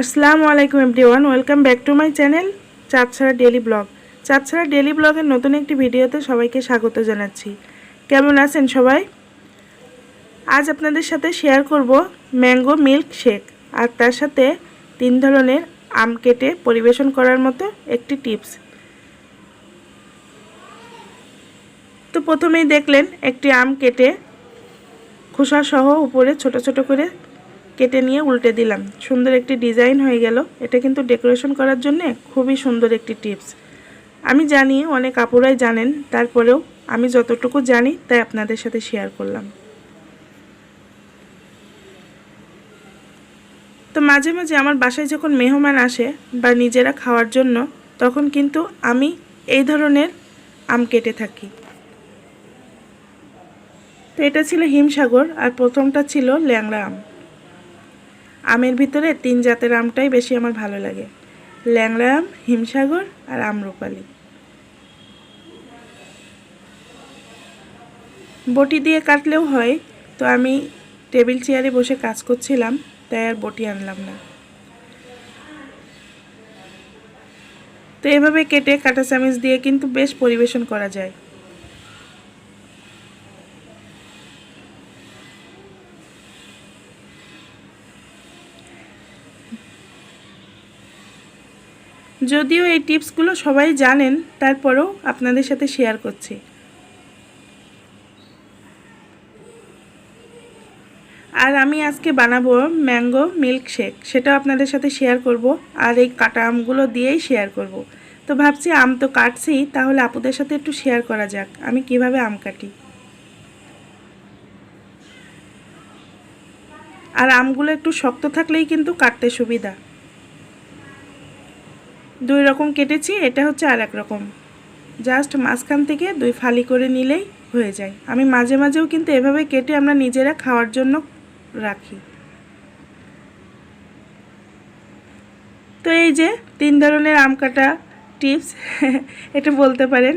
আসসালামু আলাইকুম everyone, welcome back to my channel Chandchhara daily vlog. Chandchhara daily ব্লগের নতুন একটি ভিডিওতে সবাইকে স্বাগত জানাচ্ছি। কেমন আছেন সবাই? আজ আপনাদের সাথে শেয়ার করব ম্যাঙ্গো মিল্ক শেক আর তার সাথে তিন ধরনের আম কেটে পরিবেশন করার মতো একটি টিপস তো প্রথমেই দেখলেন একটি আম কেটে খোসা সহ উপরে ছোট ছোট করে কেটে নিয়ে উল্টে দিলাম। সুন্দর একটি ডিজাইন হয়ে গেল। এটা কিন্তু ডেকোরেশন করার জন্য খুবই সুন্দর একটি টিপস। আমি জানি, অনেক আপুরাই জানেন, তারপরেও আমি যতটুকু জানি তাই আপনাদের সাথে শেয়ার করলাম। তো মাঝে মাঝে আমার বাসায় যখন মেহমান আসে বা নিজেরা খাওয়ার জন্য, তখন কিন্তু আমি এই ধরনের আম কেটে থাকি। তো এটা ছিল হিমসাগর আর প্রথমটা ছিল ল্যাংড়া আম। আমের ভিতরে তিন জাতের আমটাই বেশি আমার ভালো লাগে। ল্যাংড়া আম হিমসাগর আর আমরুপালি বটি দিয়ে কাটলেও হয়, তো আমি টেবিল চেয়ারে বসে কাজ করছিলাম, তাই আর বটি আনলাম না। তো এভাবে কেটে কাটা চামিচ দিয়ে কিন্তু বেশ পরিবেশন করা যায়। যদিও এই টিপসগুলো সবাই জানেন, তারপরেও আপনাদের সাথে শেয়ার করছি। আর আমি আজকে বানাবো ম্যাঙ্গো মিল্ক শেক সেটাও আপনাদের সাথে শেয়ার করব, আর এই কাটা আমগুলো দিয়েই শেয়ার করব। তো ভাবছি আম তো কাটছি, তাহলে আপুদের সাথে একটু শেয়ার করা যাক, আমি কীভাবে আম কাটি। আর আমগুলো একটু শক্ত থাকলেই কিন্তু কাটতে সুবিধা। দুই রকম কেটেছি, এটা হচ্ছে আর এক রকম। জাস্ট মাঝখান থেকে দুই ফালি করে নিলেই হয়ে যায়। আমি মাঝে মাঝেও কিন্তু এভাবে কেটে আমরা নিজেরা খাওয়ার জন্য রাখি। তো এই যে তিন ধরনের আম কাটা টিপস, এটা বলতে পারেন।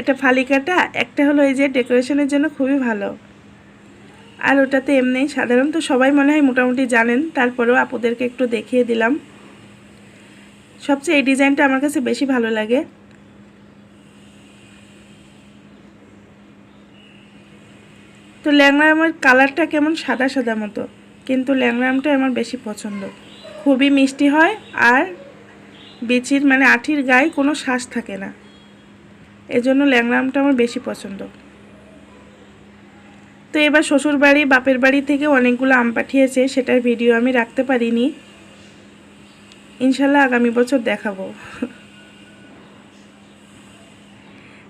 এটা ফালি কাটা, একটা হলো এই যে ডেকোরেশনের জন্য খুবই ভালো। আর ওটাতে এমনি সাধারণত সবাই মনে হয় মোটামুটি জানেন, তারপরেও আপুদেরকে একটু দেখিয়ে দিলাম। সবচেয়ে এই ডিজাইনটা আমার কাছে বেশি ভালো লাগে। তো ল্যাংড়া আমার কালারটা কেমন? সাদা সাদা মতো। কিন্তু ল্যাংড়া আমটা আমার বেশি পছন্দ। খুবই মিষ্টি হয় আর বিচির মানে আঠির গায়ে কোনো শ্বাস থাকে না। এজন্য ল্যাংড়া আমটা আমার বেশি পছন্দ। তো এবার শ্বশুর বাড়ি বাপের বাড়ি থেকে অনেকগুলো আম পাঠিয়েছে, সেটার ভিডিও আমি রাখতে পারিনি। ইনশাল্লাহ আগামী বছর দেখাবো।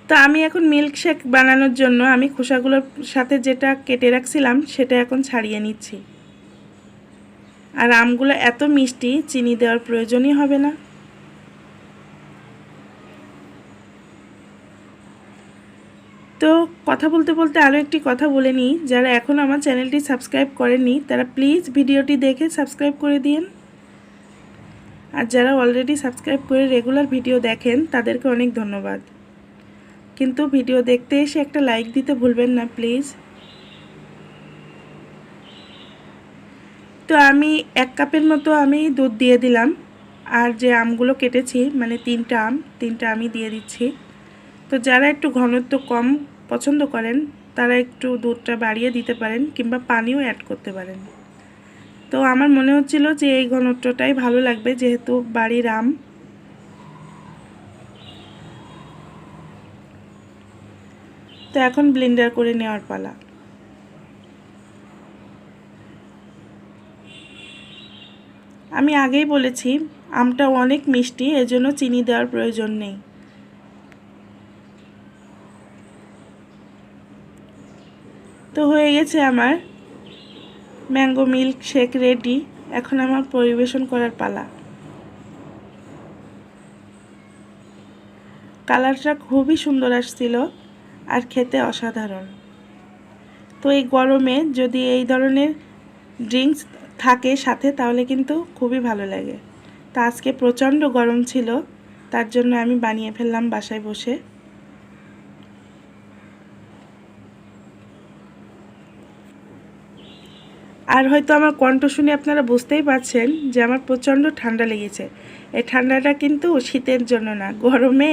তো আমি এখন মিল্ক শেক বানানোর জন্য আমি খোসাগুলোর সাথে যেটা কেটে রাখছিলাম সেটা এখন ছাড়িয়ে নিচ্ছি। আর আমগুলো এত মিষ্টি, চিনি দেওয়ার প্রয়োজনই হবে না। তো কথা বলতে বলতে আরও একটি কথা বলে নিই, যারা এখন আমার চ্যানেলটি সাবস্ক্রাইব করেননি, তারা প্লিজ ভিডিওটি দেখে সাবস্ক্রাইব করে দিন আর যারা অলরেডি সাবস্ক্রাইব করে রেগুলার ভিডিও দেখেন, তাদেরকে অনেক ধন্যবাদ। কিন্তু ভিডিও দেখতে এসে একটা লাইক দিতে ভুলবেন না প্লিজ তো আমি এক কাপের মতো আমি দুধ দিয়ে দিলাম, আর যে আমগুলো কেটেছি মানে তিনটা আম, তিনটা আমি দিয়ে দিচ্ছি। তো যারা একটু ঘনত্ব কম পছন্দ করেন, তারা একটু দুধটা বাড়িয়ে দিতে পারেন, কিংবা পানিও অ্যাড করতে পারেন। তো আমার মনে হচ্ছিল যে এই ঘনত্বটাই ভালো লাগবে যেহেতু বাড়ির আম। তো এখন ব্লেন্ডার করে নেওয়ার পালা। আমি আগেই বলেছি, আমটা অনেক মিষ্টি, এজন্য চিনি দেওয়ার প্রয়োজন নেই। তো হয়ে গেছে আমার ম্যাঙ্গো মিল্ক শেক রেডি। এখন আমার পরিবেশন করার পালা। কালারটা খুবই সুন্দর আসছিল আর খেতে অসাধারণ। তো এই গরমে যদি এই ধরনের ড্রিঙ্কস থাকে সাথে, তাহলে কিন্তু খুবই ভালো লাগে। তা আজকে প্রচণ্ড গরম ছিল, তার জন্য আমি বানিয়ে ফেললাম বাসায় বসে। আর হয়তো আমার কণ্ঠ শুনে আপনারা বুঝতেই পারছেন যে আমার প্রচণ্ড ঠান্ডা লেগেছে। এই ঠান্ডাটা কিন্তু শীতের জন্য না, গরমে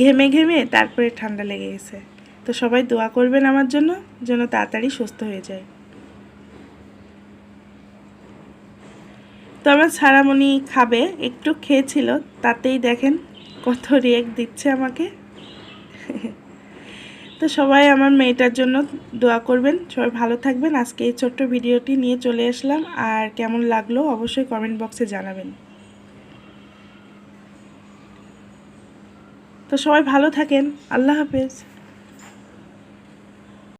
ঘেমে ঘেমে তারপরে ঠান্ডা লেগে গেছে। তো সবাই দোয়া করবেন আমার জন্য যেন তাড়াতাড়ি সুস্থ হয়ে যায়। তো আমার সারামণি খাবে, একটু খেয়েছিল, তাতেই দেখেন কত রিয়েক্ট দিচ্ছে আমাকে। তো সবাই আমার মেয়েটার জন্য দোয়া করবেন। সবাই ভালো থাকবেন। আজকে এই ছোট্ট ভিডিওটি নিয়ে চলে আসলাম। আর কেমন লাগল অবশ্যই কমেন্ট বক্সে জানাবেন। তো সবাই ভালো থাকেন। আল্লাহ হাফেজ।